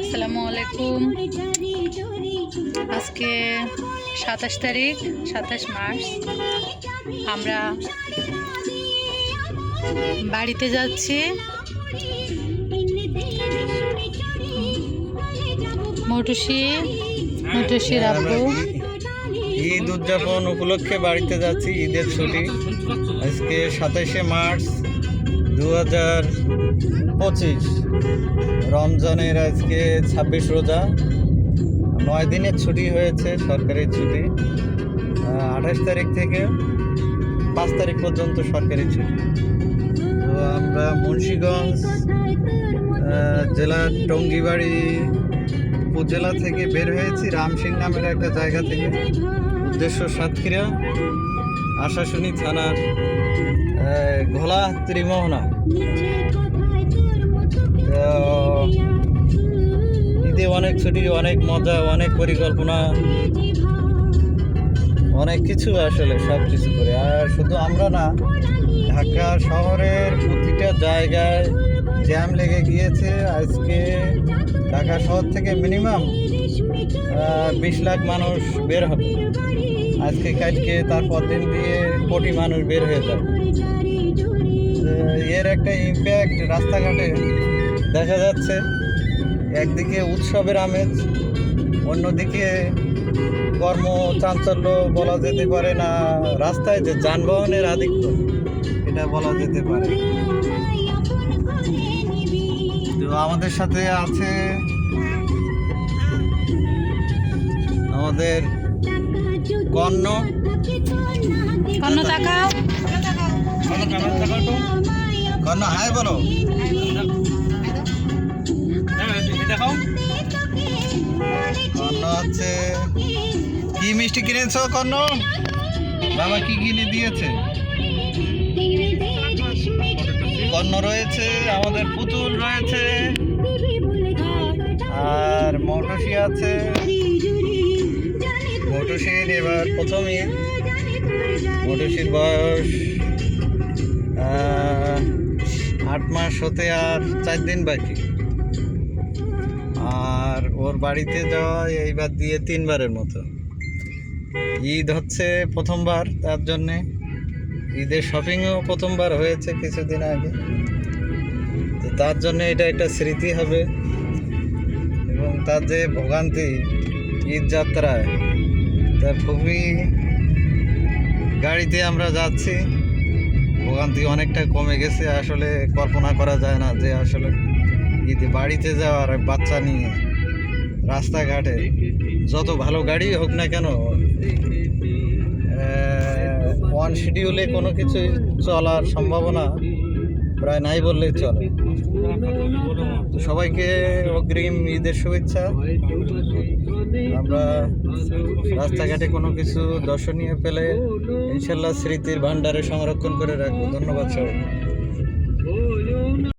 আসসালামু আলাইকুম। আজকে সাতাশ তারিখ সাতাশ মার্চ। আমরা বাড়িতে যাচ্ছি। মটুসি মটুসির আব্বু ঈদ উদযাপন উপলক্ষে বাড়িতে যাচ্ছি ঈদের ছুটি। আজকে সাতাশে মার্চ। দু হাজার পঁচিশ। রমজানের আজকে ছাব্বিশ রোজা। নয় দিনের ছুটি হয়েছে, সরকারি ছুটি। আঠাশ তারিখ থেকে পাঁচ তারিখ পর্যন্ত সরকারি ছুটি। তো আমরা মুন্সীগঞ্জ জেলার টঙ্গিবাড়ি উপজেলা থেকে বের হয়েছি, রামসিং নামের একটা জায়গা থেকে। উদ্দেশ্য সাতক্ষীরা। আশাশুনি থানা ঘোলা ত্রিমোহনা। ঈদে অনেক ছুটি, অনেক মজা, অনেক পরিকল্পনা, অনেক কিছু আসলে, সব কিছু করে। আর শুধু আমরা না, ঢাকা শহরের প্রতিটা জায়গায় জ্যাম লেগে গিয়েছে। আজকে ঢাকা শহর থেকে মিনিমাম বিশ লাখ মানুষ বের হবে। আজকে কাজকে তারপর দিন দিয়ে কোটি মানুষ বের হয়ে যায় এর একটা ইম্প্যাক্ট রাস্তাঘাটে দেখা যাচ্ছে। একদিকে উৎসবের আমেজ, অন্যদিকে কর্ম চাঞ্চল্য বলা যেতে পারে না, রাস্তায় যে যানবাহনের আধিক্য, এটা বলা যেতে পারে। তো আমাদের সাথে আছে আমাদের কর্ণ। কন্ন তাকাও। কর্ণ হাই বলো। কর্ণ হচ্ছে কি মিষ্টি কিনেছো কর্ণ? বাবা কি কিনে দিয়েছে? কর্ণ রয়েছে আমাদের পুতুল রয়েছে। আর মটসি আছে। মটসির এবার প্রথম ঈদ মটসির বয়স আট মাস হতে আর চার দিন বাকি। আর ওর বাড়িতে যাওয়া এইবার দিয়ে তিনবারের মতো। ঈদ হচ্ছে প্রথমবার তার জন্যে। ঈদের শপিংও প্রথমবার হয়েছে কিছুদিন আগে। তো তার জন্য এটা একটা স্মৃতি হবে। এবং তার যে ভোগান্তি ঈদ যাত্রায় তা খুবই গাড়িতে আমরা যাচ্ছি। ভোগান্তি অনেকটা কমে গেছে। আসলে কল্পনা করা যায় না যে আসলে ঈদে বাড়িতে যাওয়ার বাচ্চা নিয়ে রাস্তাঘাটে যত ভালো গাড়ি হোক না কেন ওয়ান শিডিউলে কোনো কিছু চলার সম্ভাবনা প্রায় নাই বললেই চলে। সবাইকে অগ্রিম ঈদের শুভেচ্ছা। আমরা রাস্তাঘাটে কোনো কিছু দর্শনীয় পেলে ইনশাল্লাহ স্মৃতির ভাণ্ডারে সংরক্ষণ করে রাখব। ধন্যবাদ সবাই